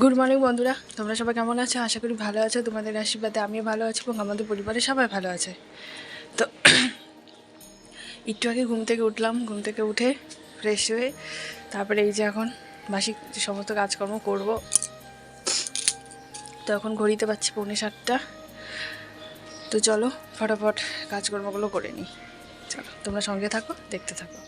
Good morning বন্ধুরা। তোমরা সবাই কেমন আছো? আশা করি ভালো আছো। তোমাদের আশীর্বাদে আমিও ভালো আছি এবং আমাদের পরিবারের সবাই ভালো আছে। তো একটু আগে ঘুম থেকে উঠলাম। ঘুম থেকে উঠে ফ্রেশ হয়ে তারপরে এই যে এখন বাসি সমস্ত কাজকর্ম করব। তো এখন ঘড়িতে পাচ্ছি পৌনে সাতটা। তো চলো, ফটাফট কাজকর্মগুলো করে নিই। চলো, তোমরা সঙ্গে থাকো, দেখতে থাকো।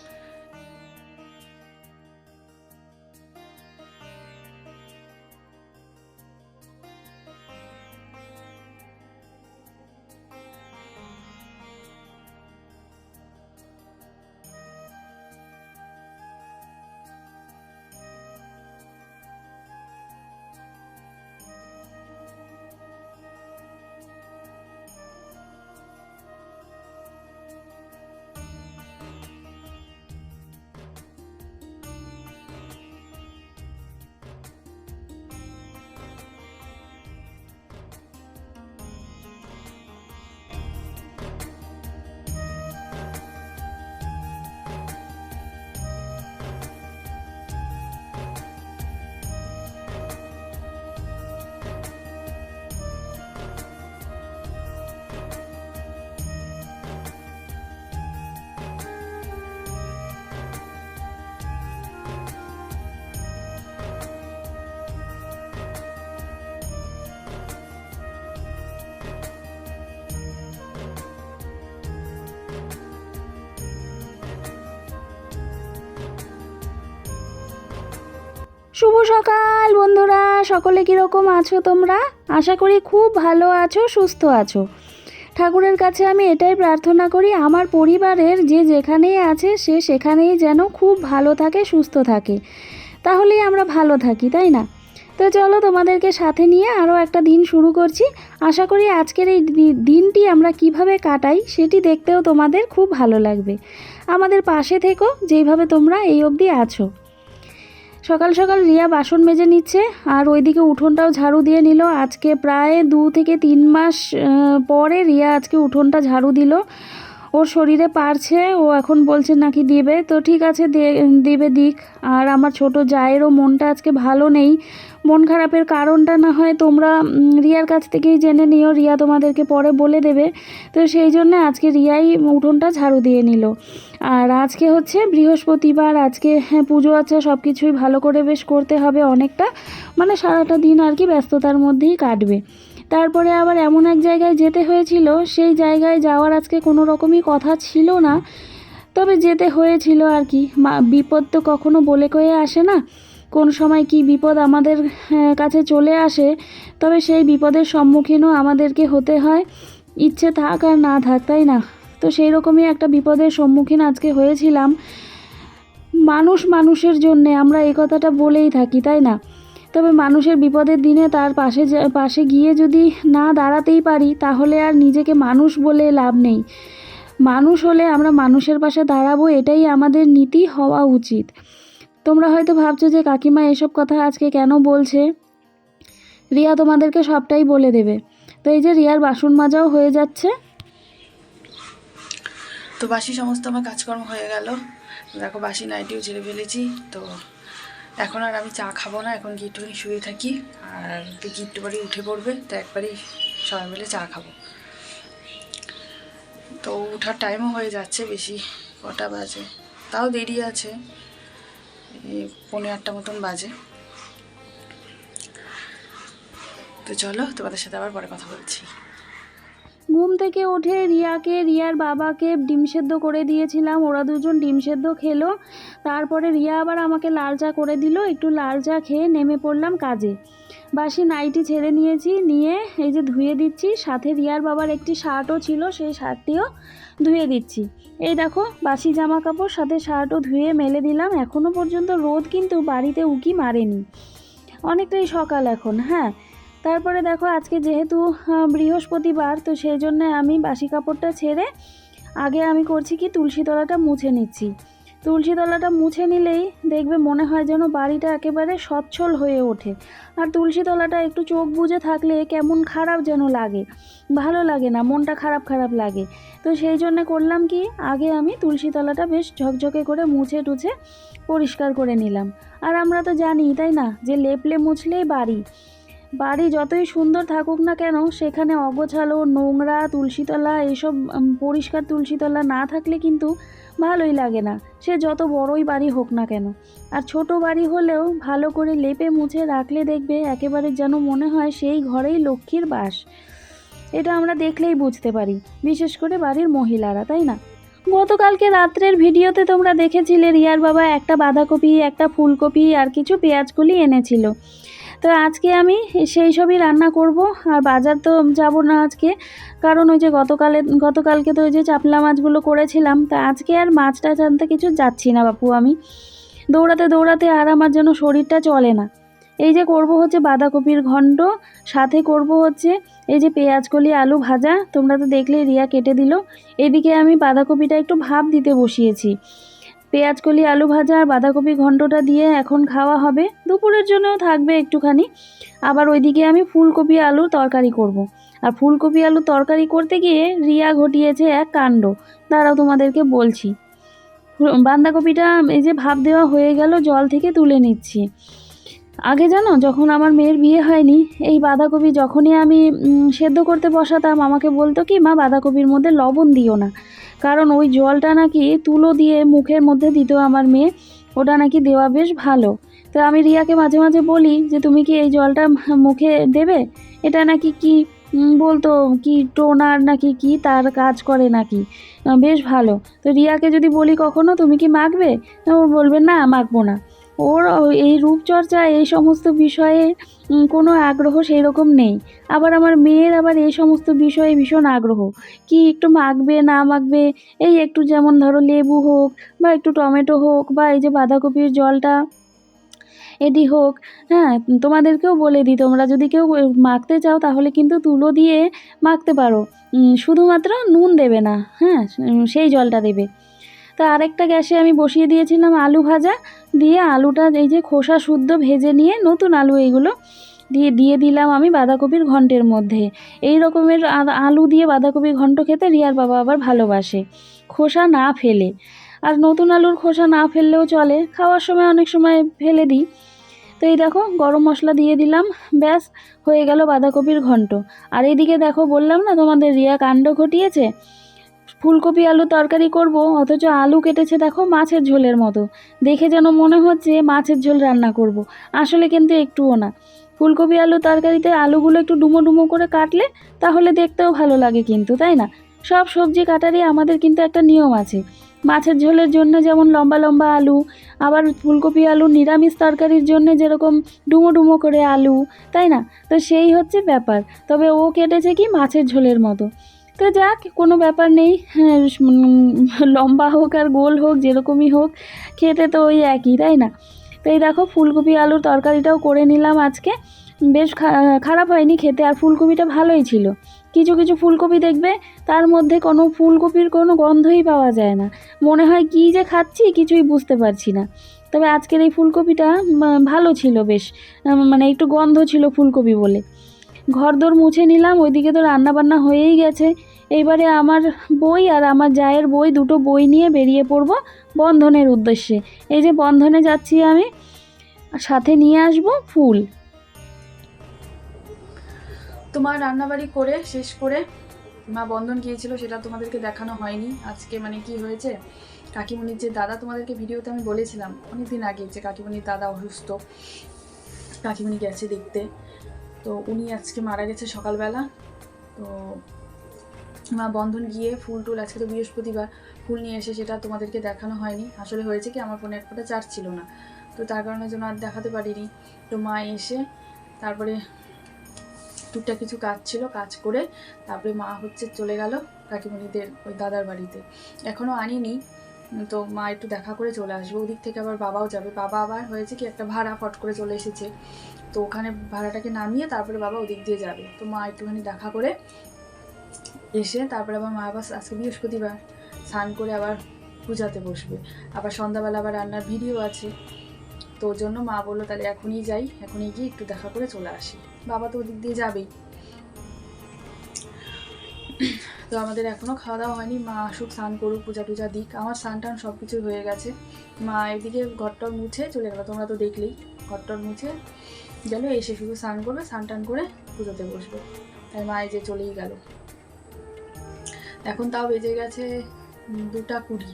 শুভ সকাল বন্ধুরা, সকলে কীরকম আছো তোমরা? আশা করি খুব ভালো আছো, সুস্থ আছো। ঠাকুরের কাছে আমি এটাই প্রার্থনা করি, আমার পরিবারের যে যেখানেই আছে, সে সেখানেই যেন খুব ভালো থাকে, সুস্থ থাকে। তাহলেই আমরা ভালো থাকি, তাই না? তো চলো তোমাদেরকে সাথে নিয়ে আরও একটা দিন শুরু করছি। আশা করি আজকের এই দিনটি আমরা কীভাবে কাটাই, সেটি দেখতেও তোমাদের খুব ভালো লাগবে। আমাদের পাশে থেকো, যেইভাবে তোমরা এই অবধি আছো। সকাল সকাল রিয়া বাসন মেজে নিচ্ছে আর ওইদিকে উঠোনটাও ঝাড়ু দিয়ে নিল। আজকে প্রায় দু থেকে তিন মাস পরে রিয়া আজকে উঠোনটা ঝাড়ু দিল। ওর শরীরে পারছে, ও এখন বলছে নাকি দিবে। তো ঠিক আছে দিবে দিক। আর আমার ছোট জায়েরও মনটা আজকে ভালো নেই। মন খারাপের কারণটা না হয় তোমরা রিয়ার কাছ থেকেই জেনে নিও। রিয়া তোমাদেরকে পরে বলে দেবে। তো সেই জন্য আজকে রিয়াই উঠোনটা ঝাড়ু দিয়ে নিল। আর আজকে হচ্ছে বৃহস্পতিবার, আজকে হ্যাঁ পুজো আছে সব কিছুই ভালো করে বেশ করতে হবে অনেকটা। মানে সারাটা দিন আর কি ব্যস্ততার মধ্যেই কাটবে। তারপরে আবার এমন এক জায়গায় যেতে হয়েছিল, সেই জায়গায় যাওয়ার আজকে কোনো রকমই কথা ছিল না। তবে যেতে হয়েছিল আর কি। বিপদ তো কখনো বলে কয়ে আসে না। কোন সময় কি বিপদ আমাদের কাছে চলে আসে, তবে সেই বিপদের সম্মুখীনও আমাদেরকে হতে হয়। ইচ্ছে থাক আর না থাক, তাই না? তো সেই রকমই একটা বিপদের সম্মুখীন আজকে হয়েছিলাম। মানুষ মানুষের জন্যে, আমরা এই কথাটা বলেই থাকি, তাই না? তবে মানুষের বিপদের দিনে তার পাশে পাশে গিয়ে যদি না দাঁড়াতেই পারি, তাহলে আর নিজেকে মানুষ বলে লাভ নেই। মানুষ হলে আমরা মানুষের পাশে দাঁড়াবো, এটাই আমাদের নীতি হওয়া উচিত। তোমরা হয়তো ভাবছ যে কাকিমা এসব কথা আজকে কেন বলছে? রিয়া তোমাদেরকে সবটাই বলে দেবে। তো এই যে রিয়ার বাসন মাজাও হয়ে যাচ্ছে। তো বাসি সমস্ত আমার কাজকর্ম হয়ে গেল। দেখো বাসি নাইটিও ছেড়ে ফেলেছি, তো এখন আর আমি চা খাব না, এখন কি একটুখানি শুয়ে থাকি, আর একটু বাড়ি উঠে পড়বে, তো একবারই সবাই মিলে চা খাব। তো ওঠার টাইমও হয়ে যাচ্ছে বেশি, কটা বাজে? তাও দেরি আছে এই পৌনে আটটা মতন বাজে। তো চলো তোমাদের সাথে আবার পরে কথা বলছি। ঘুম থেকে উঠে রিয়াকে, রিয়ার বাবাকে ডিম সেদ্ধ করে দিয়েছিলাম। ওরা দুজন ডিম সেদ্ধ খেলো। তারপরে রিয়া আবার আমাকে লাল চা করে দিল। একটু লাল চা খেয়ে নেমে পড়লাম কাজে। বাসি নাইটি ছেড়ে নিয়েছি, নিয়ে এই যে ধুয়ে দিচ্ছি। সাথে রিয়ার বাবার একটি শার্টও ছিল, সেই শার্টটিও ধুয়ে দিচ্ছি। এই দেখো, বাসি জামা কাপড় সাথে শার্টও ধুয়ে মেলে দিলাম। এখনও পর্যন্ত রোদ কিন্তু বাড়িতে উকি মারেনি। অনেকটাই সকাল এখন হ্যাঁ। তারপরে দেখো আজকে যেহেতু বৃহস্পতিবার, তো সেই জন্য আমি বাসি কাপড়টা ছেড়ে আগে আমি করছি কি তুলসী তলাটা মুছে নিচ্ছি। তুলসী তলাটা মুছে নিলেই দেখবে মনে হয় যেন বাড়িটা একেবারে সচ্ছল হয়ে ওঠে। আর তুলসী তলাটা একটু চোখ বুজে থাকলে কেমন খারাপ যেন লাগে। ভালো লাগে না, মনটা খারাপ খারাপ লাগে। তো সেই জন্য করলাম কি, আগে আমি তুলসী তলাটা বেশ ঝকঝকে করে মুছে টুছে পরিষ্কার করে নিলাম। আর আমরা তো জানি, তাই না? যে লেপলে মুছলেই বাড়ি। বাড়ি যতই সুন্দর থাকুক না কেন, সেখানে অগোছালো নোংরা তুলসীতলা, এসব পরিষ্কার তুলসীতলা না থাকলে কিন্তু ভালোই লাগে না। সে যত বড়ই বাড়ি হোক না কেন। আর ছোট বাড়ি হলেও ভালো করে লেপে মুছে রাখলে দেখবে একেবারে যেন মনে হয় সেই ঘরেই লক্ষ্মীর বাস। এটা আমরা দেখলেই বুঝতে পারি, বিশেষ করে বাড়ির মহিলারা, তাই না? গতকালকে রাত্রের ভিডিওতে তোমরা দেখেছিলে, রিয়ার বাবা একটা বাঁধাকপি, একটা ফুলকপি আর কিছু পেঁয়াজকলি এনেছিল। তো আজকে আমি সেই সবই রান্না করব, আর বাজার তো যাব না আজকে। কারণ ওই যে গতকালে গতকালকে তো ওই যে চাপলা মাছগুলো করেছিলাম, তা আজকে আর মাছ টাছ আনতে কিছু যাচ্ছি না বাপু আমি। দৌড়াতে দৌড়াতে আর আমার যেন শরীরটা চলে না। এই যে করব হচ্ছে বাঁধাকপির ঘন্ট, সাথে করব হচ্ছে এই যে পেঁয়াজকলি আলু ভাজা, তোমরা তো দেখলে রিয়া কেটে দিল। এদিকে আমি বাঁধাকপিটা একটু ভাপ দিতে বসিয়েছি। পেঁয়াজকলি আলু ভাজা আর বাঁধাকপি ঘন্টটা দিয়ে এখন খাওয়া হবে। দুপুরের জন্যও থাকবে একটুখানি। আবার ওইদিকে আমি ফুলকপি আলুর তরকারি করব। আর ফুলকপি, আলু তরকারি করতে গিয়ে রিয়া ঘটিয়েছে এক কাণ্ড। দাঁড়াও তোমাদেরকে বলছি। বাঁধাকপিটা এই যে ভাপ দেওয়া হয়ে গেল, জল থেকে তুলে নিচ্ছি। আগে জানো, যখন আমার মেয়ের বিয়ে হয়নি, এই বাঁধাকপি যখনই আমি সেদ্ধ করতে বসাতাম, আমাকে বলতো কি, মা, বাঁধাকপির মধ্যে লবণ দিও না। কারণ ওই জলটা নাকি তুলো দিয়ে মুখের মধ্যে দিত আমার মেয়ে। ওটা নাকি দেওয়া বেশ ভালো। তো আমি রিয়াকে মাঝে মাঝে বলি যে, তুমি কি এই জলটা মুখে দেবে? এটা নাকি কি বলতো, কি টোনার নাকি কি তার কাজ করে নাকি? বেশ ভালো। তো রিয়াকে যদি বলি কখনো, তুমি কি মাখবে? ও বলবে, না, মাখবো না। ওর এই রূপচর্চা, এই সমস্ত বিষয়ে কোনো আগ্রহ সেই রকম নেই। আবার আমার মেয়ের আবার এই সমস্ত বিষয়ে ভীষণ আগ্রহ। কি একটু মাখবে, না মাখবে, এই একটু যেমন ধরো লেবু হোক, বা একটু টমেটো হোক, বা এই যে বাঁধাকপির জলটা এটি হোক হ্যাঁ তোমাদেরকেও বলে দিই, তোমরা যদি কেউ মাখতে চাও, তাহলে কিন্তু তুলো দিয়ে মাখতে পারো। শুধুমাত্র নুন দেবে না হ্যাঁ সেই জলটা দেবে। তা আরেকটা গ্যাসে আমি বসিয়ে দিয়েছিলাম আলু ভাজা দিয়ে আলুটা এই যে খোসা শুদ্ধ ভেজে নিয়ে নতুন আলু এইগুলো দিয়ে দিয়ে দিলাম আমি বাঁধাকপির ঘন্টের মধ্যে। এই রকমের আলু দিয়ে বাঁধাকপির ঘন্ট খেতে রিয়ার বাবা আবার ভালোবাসে। খোসা না ফেলে। আর নতুন আলুর খোসা না ফেললেও চলে। খাওয়ার সময় অনেক সময় ফেলে দিই। তো এই দেখো, গরম মশলা দিয়ে দিলাম। ব্যাস, হয়ে গেল বাঁধাকপির ঘন্ট। আর এইদিকে দেখো, বললাম না তোমাদের রিয়া কাণ্ড ঘটিয়েছে? ফুলকপি আলু তরকারি করব, অথচ আলু কেটেছে দেখো মাছের ঝোলের মতো। দেখে যেন মনে হচ্ছে মাছের ঝোল রান্না করব। আসলে কিন্তু একটুও না। ফুলকপি আলু তরকারিতে আলুগুলো একটু ডুমো ডুমো করে কাটলে তাহলে দেখতেও ভালো লাগে কিন্তু, তাই না? সব সবজি কাটারই আমাদের কিন্তু একটা নিয়ম আছে। মাছের ঝোলের জন্য যেমন লম্বা লম্বা আলু, আবার ফুলকপি আলু নিরামিষ তরকারির জন্য যেরকম ডুমো ডুমো করে আলু, তাই না? তো সেই হচ্ছে ব্যাপার। তবে ও কেটেছে কি মাছের ঝোলের মতো। তো যাক কোনো ব্যাপার নেই। হ্যাঁ, লম্বা হোক আর গোল হোক যেরকমই হোক খেতে তো ওই একই তাই না? তো এই দেখো ফুলকপি আলুর তরকারিটাও করে নিলাম আজকে। বেশ খারাপ হয়নি খেতে আর ফুলকপিটা ভালোই ছিল। কিছু কিছু ফুলকপি দেখবে তার মধ্যে কোনো ফুলকপির কোনো গন্ধই পাওয়া যায় না। মনে হয় কী যে খাচ্ছি কিছুই বুঝতে পারছি না। তবে আজকের এই ফুলকপিটা ভালো ছিল বেশ। মানে একটু গন্ধ ছিল ফুলকপি বলে। ঘরদোর মুছে নিলাম ওইদিকে তো রান্না বান্না হয়েই গেছে। এইবারে আমার বই আর আমার জায়ের বই, দুটো বই নিয়ে বেরিয়ে পড়ব বন্ধনের উদ্দেশ্যে। এই যে বন্ধনে যাচ্ছি আমি সাথে নিয়ে আসব ফুল। তোমার রান্নাবাড়ি করে, শেষ করে মা বন্ধন গিয়েছিল, সেটা তোমাদেরকে দেখানো হয়নি। আজকে মানে কি হয়েছে? কাকিমণির যে দাদা তোমাদেরকে ভিডিওতে আমি বলেছিলাম, অনেকদিন আগে যে কাকিমণির দাদা অসুস্থ, কাকিমণি গেছে দেখতে। তো উনি আজকে মারা গেছে সকালবেলা। তো মা বন্ধন গিয়ে ফুল টুল, আজকে তো বৃহস্পতিবার, ফুল নিয়ে এসে সেটা তোমাদেরকে দেখানো হয়নি। আসলে হয়েছে কি, আমার ফোনে এক ফোঁটা চার্জ ছিল না। তো তার কারণে জন্য আর দেখাতে পারিনি। তো মা এসে তারপরে টুকটাক কিছু কাজ ছিল, কাজ করে তারপরে মা হচ্ছে চলে গেল কাকিমণিদের ওই দাদার বাড়িতে। এখনও আনিনি, তো মা একটু দেখা করে চলে আসবে। ওদিক থেকে আবার বাবাও যাবে। বাবা আবার হয়েছে কি, একটা ভাড়া ফট করে চলে এসেছে। তো ওখানে ভাড়াটাকে নামিয়ে তারপরে বাবা ওদিক দিয়ে যাবে। তো মা একটুখানি দেখা করে এসে তারপরে আবার মা আবার আজকে বৃহস্পতিবার স্নান করে আবার পূজাতে বসবে। আবার সন্ধ্যাবেলা আবার রান্নার ভিডিও আছে। তো জন্য মা বলল, তাহলে এখনই যাই, এখনই গিয়ে একটু দেখা করে চলে আসি। বাবা তো ওদিক দিয়ে যাবেই। তো আমাদের এখনও খাওয়া দাওয়া হয়নি। মা আসুক, স্নান করুক, পূজা টুজা দিক। আমার স্নান টান সব কিছু হয়ে গেছে। মা এদিকে ঘরটর মুছে চলে গেলো। তোমরা তো দেখলেই ঘরটর মুছে গেল। এসে শুধু স্নান করবে, স্নান টান করে পুজোতে বসবে। তাই মা এই যে চলেই গেল। এখন তাও বেজে গেছে দুটা কুড়ি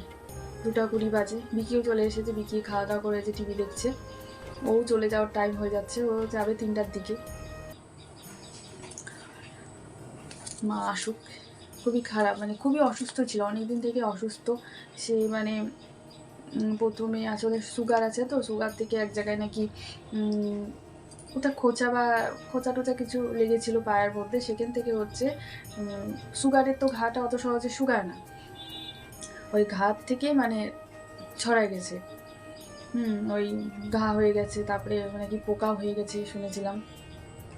দুটা কুড়ি বাজে। বিকিও চলে এসেছে বিকি খাওয়া দাওয়া করে যে টিভি দেখছে। ও চলে যাওয়ার টাইম হয়ে যাচ্ছে, ও যাবে তিনটার দিকে। মা আসুক। খুবই খারাপ মানে খুবই অসুস্থ ছিল, অনেকদিন থেকে অসুস্থ। সে মানে প্রথমে আসলে সুগার আছে তো সুগার থেকে এক জায়গায় নাকি ওটা খোঁচা বা খোঁচা টোচা কিছু লেগেছিল পায়ের মধ্যে, সেখান থেকে হচ্ছে সুগারের তো ঘাটা অত সহজে সুগার না। ওই ঘাত থেকে মানে ছড়ায় গেছে। হুম, ওই ঘা হয়ে গেছে, তারপরে মানে কি পোকা হয়ে গেছে শুনেছিলাম।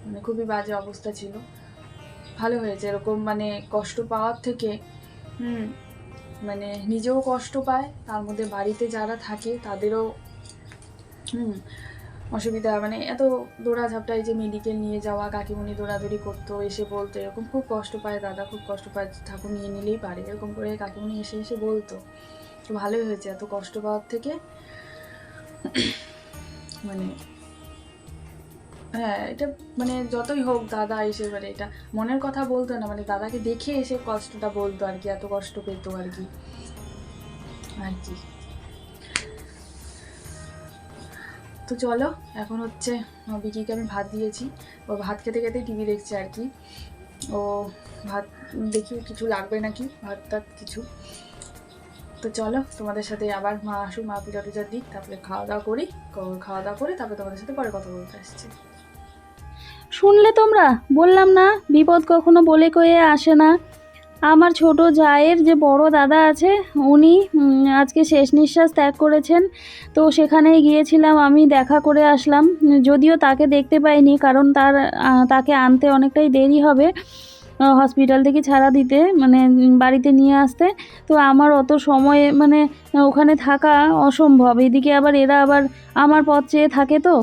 মানে খুবই বাজে অবস্থা ছিল। ভালো হয়েছে, এরকম মানে কষ্ট পাওয়ার থেকে, হুম মানে নিজেও কষ্ট পায়। তার মধ্যে বাড়িতে যারা থাকে, তাদেরও, হুম অসুবিধা মানে এত দৌড়াঝাপটায় যে মেডিকেল নিয়ে যাওয়া, কাকিমুনি দৌড়াদৌড়ি করতো, এসে বলতো, এরকম খুব কষ্ট পায় দাদা, খুব কষ্ট পায় ঠাকুর নিয়ে নিলেই পারে, এরকম করে কাকিমুনি এসে এসে বলতো। তো ভালোই হয়েছে, এত কষ্ট পাওয়ার থেকে। মানে হ্যাঁ এটা মানে যতই হোক দাদা এসে মানে এটা মনের কথা বলতো না মানে দাদাকে দেখে এসে কষ্টটা বলতো আর কি, এত কষ্ট পেতো আর কি। আর কি। তো চলো, এখন হচ্ছে বিকিকে আমি ভাত দিয়েছি। ও ভাত খেতে খেতে টিভি দেখছে আর কি। ও ভাত দেখি কিছু লাগবে নাকি ভাত টাত কিছু। তো চলো, তোমাদের সাথে আবার মা আসুক, মা পূজা টুজা দিক, তারপরে খাওয়া দাওয়া করি খাওয়া দাওয়া করে তারপরে তোমাদের সাথে পরে কথা বলতে আসছি। শুনলে তোমরা? বললাম না, বিপদ কখনো বলে কয়ে আসে না। আমার ছোট জায়ের যে বড় দাদা আছে, উনি আজকে শেষ নিঃশ্বাস ত্যাগ করেছেন। তো সেখানেই গিয়েছিলাম, আমি দেখা করে আসলাম। যদিও তাকে দেখতে পাইনি, কারণ তার তাকে আনতে অনেকটাই দেরি হবে হসপিটাল থেকে ছাড়া দিতে মানে বাড়িতে নিয়ে আসতে। তো আমার অত সময়ে মানে ওখানে থাকা অসম্ভব। এদিকে আবার এরা আবার আমার পথ চেয়ে থাকে তো।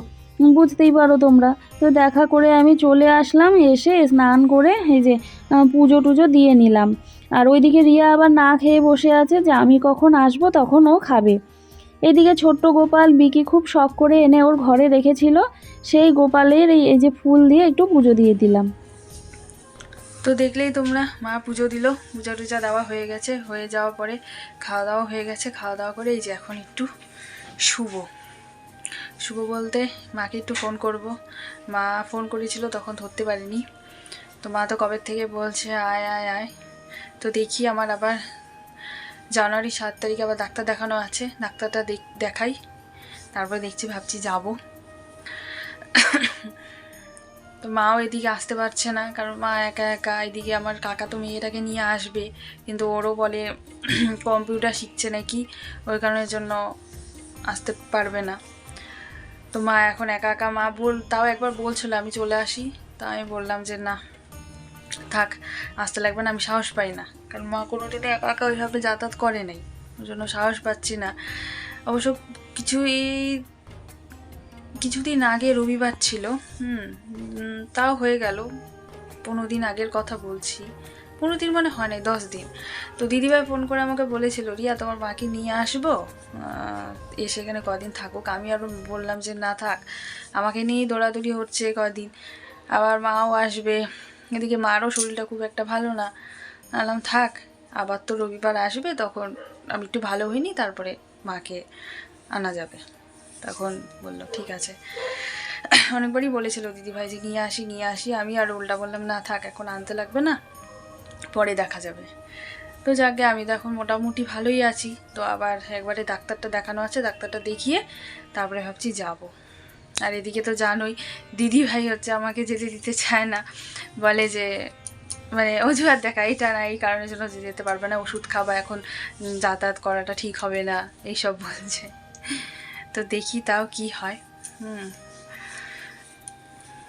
বুঝতেই পারো তোমরা। তো দেখা করে আমি চলে আসলাম, এসে স্নান করে এই যে পুজো টুজো দিয়ে নিলাম। আর ওইদিকে রিয়া আবার না খেয়ে বসে আছে যে আমি কখন আসব তখন ও খাবে। এদিকে ছোট্ট গোপাল বিকি খুব শখ করে এনে ওর ঘরে রেখেছিল। সেই গোপালের এই যে ফুল দিয়ে একটু পুজো দিয়ে দিলাম। তো দেখলেই তোমরা, মা পুজো দিল, পূজা টুজা দেওয়া হয়ে গেছে, হয়ে যাওয়ার পরে খাওয়া দাওয়া হয়ে গেছে, খাওয়া দাওয়া করে এই যে এখন একটু শুভ শুভ বলতে মাকে একটু ফোন করব। মা ফোন করেছিল, তখন ধরতে পারিনি। তো মা তো কবে থেকে বলছে, আয় আয় আয়। তো দেখি আমার আবার জানুয়ারি সাত তারিখে আবার ডাক্তার দেখানো আছে। ডাক্তারটা দেখ- দেখাই। তারপরে দেখছি, ভাবছি যাব। তো মাও এদিকে আসতে পারছে না, কারণ মা একা একা। এদিকে আমার কাকা তো মেয়েটাকে নিয়ে আসবে, কিন্তু ওরও বলে কম্পিউটার শিখছে নাকি, ওই কারণের জন্য আসতে পারবে না। তো মা এখন একা একা, মা বল, তাও একবার বলছিল, আমি চলে আসি। তা আমি বললাম যে, না, থাক, আসতে লাগবে না, আমি সাহস পাই না। কারণ মা কোনোদিনই একা একা ওইভাবে যাতায়াত করে নাই। ওই জন্য সাহস পাচ্ছি না। অবশ্য কিছুই, কিছুদিন আগে রবিবার ছিল, হুম তাও হয়ে গেল। পনেরো দিন আগের কথা বলছি। পনেরো দিন মানে হয় নাই, দশ দিন। তো দিদিভাই ফোন করে আমাকে বলেছিল, রিয়া, তোমার মাকে নিয়ে আসব? এসে এখানে কদিন থাকুক। আমি আরও বললাম যে, না থাক, আমাকে নিয়েই দৌড়াদৌড়ি হচ্ছে কদিন। আবার মাও আসবে। এদিকে মারও শরীরটা খুব একটা ভালো না। আলাম থাক, আবার তো রবিবার আসবে, তখন আমি একটু ভালো হইনি, তারপরে মাকে আনা যাবে। তখন বলল, ঠিক আছে। অনেকবারই বলেছিল দিদিভাই যে, নিয়ে আসি নিয়ে আসি। আমি আর উল্টা বললাম, না থাক, এখন আনতে লাগবে না। পরে দেখা যাবে। তো যাকে আমি তো এখন মোটামুটি ভালোই আছি। তো আবার একবারে ডাক্তারটা দেখানো আছে, ডাক্তারটা দেখিয়ে তারপরে ভাবছি যাব। আর এদিকে তো জানোই দিদি ভাই হচ্ছে আমাকে যেতে দিতে চায় না। বলে যে মানে অজুহাত দেখা এটা না, এই কারণের জন্য যেতে পারবে না, ওষুধ খাবা, এখন যাতায়াত করাটা ঠিক হবে না, এইসব বলছে। তো দেখি তাও কি হয়। হুম।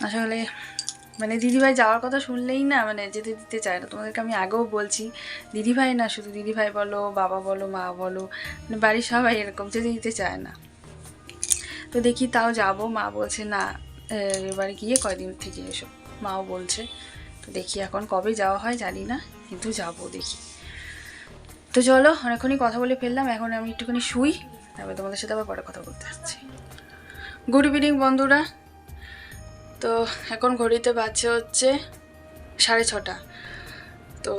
আসলে মানে দিদিভাই যাওয়ার কথা শুনলেই না মানে যেতে দিতে চায় না। তোমাদেরকে আমি আগেও বলছি, দিদিভাই না, শুধু দিদিভাই বলো, বাবা বলো, মা বলো মানে বাড়ির সবাই এরকম যেতে দিতে চায় না। তো দেখি তাও যাব। মা বলছে, না এবারে গিয়ে কয়দিন থেকে এসো। মাও বলছে, তো দেখি এখন কবে যাওয়া হয়, জানি না, কিন্তু যাব দেখি। তো চলো, অনেকক্ষণই কথা বলে ফেললাম। এখন আমি একটুখানি শুই, তারপরে তোমাদের সাথে আবার পরে কথা বলতে আসছি। গুড ইভিনিং বন্ধুরা। তো এখন ঘড়িতে বাজছে হচ্ছে সাড়ে ছটা। তো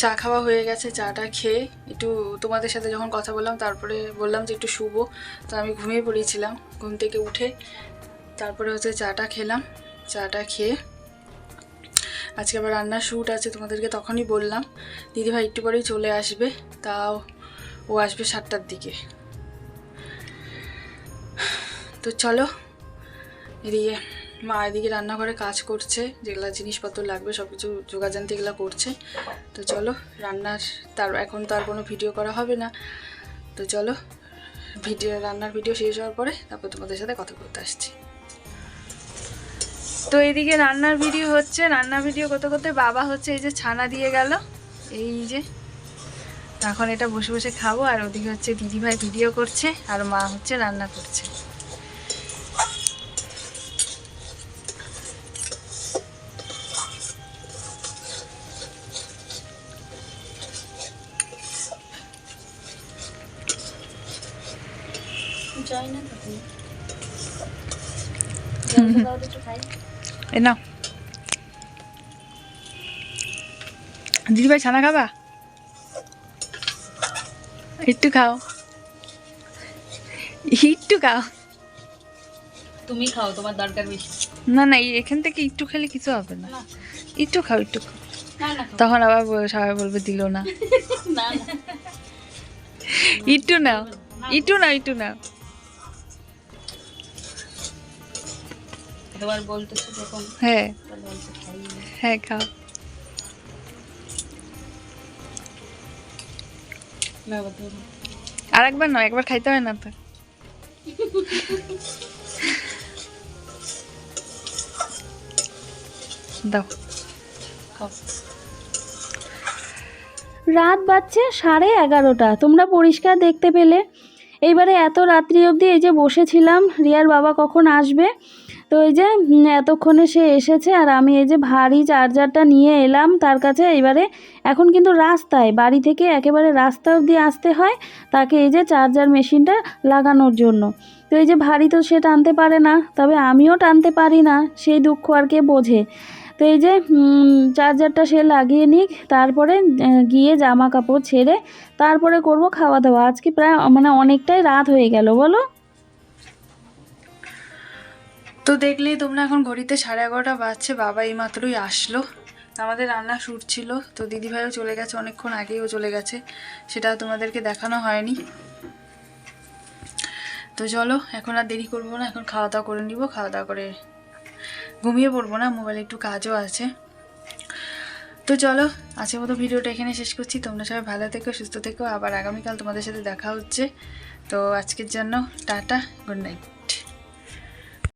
চা খাওয়া হয়ে গেছে, চাটা খেয়ে একটু তোমাদের সাথে যখন কথা বললাম, তারপরে বললাম যে একটু শুবো। তো আমি ঘুমিয়ে পড়েছিলাম, ঘুম থেকে উঠে তারপরে হচ্ছে চাটা খেলাম, চাটা খেয়ে আজকে আবার রান্নার শ্যুট আছে তোমাদেরকে তখনই বললাম। দিদিভাই একটু পরেই চলে আসবে, তাও ও আসবে সাতটার দিকে। তো চলো এদিকে মা এদিকে রান্নাঘরে কাজ করছে, যেগুলো জিনিসপত্র লাগবে সব কিছু যোগাযান্তি এগুলো করছে। তো চলো, রান্নার তার, এখন তো আর কোনো ভিডিও করা হবে না। তো চলো, ভিডিও, রান্নার ভিডিও শেষ হওয়ার পরে তারপর তোমাদের সাথে কথা বলতে আসছি। তো এদিকে রান্নার ভিডিও হচ্ছে, রান্নার ভিডিও করতে করতে বাবা হচ্ছে এই যে ছানা দিয়ে গেল। এই যে, এখন এটা বসে বসে খাব, আর ওদিকে হচ্ছে দিদিভাই ভিডিও করছে, আর মা হচ্ছে রান্না করছে। এ নাও। দিদিভাই ছানা খাবা? একটু খাও। একটু খাও। তুমি খাও তোমার দরকার বেশি। না না এখান থেকে একটু খেলে কিছু হবে না। একটু খাও একটু খাও। না না তখন আবার সবাই বলবে দিল না। না না। একটু নাও। একটু নাও একটু নাও। তোমার বলতেছো যখন হ্যাঁ। হ্যাঁ খাও। আর একবার নয় একবার খাইতে হয় না তো। দাও। খাও। রাত বাজছে সাড়ে এগারোটা। তোমরা পরিষ্কার দেখতে পেলে। এইবারে এত রাত্রি অবধি এই যে বসেছিলাম রিয়ার বাবা কখন আসবে? তো এই যে এতক্ষণে সে এসেছে আর আমি এই যে ভারী চার্জারটা নিয়ে এলাম তার কাছে। এবারে এখন কিন্তু রাস্তায়, বাড়ি থেকে একেবারে রাস্তা অবধি আসতে হয় তাকে এই যে চার্জার মেশিনটা লাগানোর জন্য। তো এই যে ভারী তো সে টানতে পারে না, তবে আমিও টানতে পারি না, সেই দুঃখ আর কে বোঝে। তো এই যে চার্জারটা সে লাগিয়ে নিক, তারপরে গিয়ে জামা কাপড় ছেড়ে তারপরে করব খাওয়া দাওয়া। আজকে প্রায় মানে অনেকটাই রাত হয়ে গেল, বলো? তো দেখলেই তোমরা এখন ঘড়িতে সাড়ে এগারোটা বাজছে, বাবা এই মাত্রই আসলো। আমাদের রান্না শুট ছিল, তো দিদিভাইও চলে গেছে, অনেকক্ষণ আগেই ও চলে গেছে। সেটা তোমাদেরকে দেখানো হয়নি। তো চলো, এখন আর দেরি করব না, এখন খাওয়া দাওয়া করে নিব খাওয়া দাওয়া করে ঘুমিয়ে পড়ব না, মোবাইলে একটু কাজও আছে। তো চলো, আজকের মতো ভিডিওটা এখানে শেষ করছি। তোমরা সবাই ভালো থেকো, সুস্থ থেকো, আবার আগামীকাল তোমাদের সাথে দেখা হচ্ছে। তো আজকের জন্য টাটা, গুড নাইট।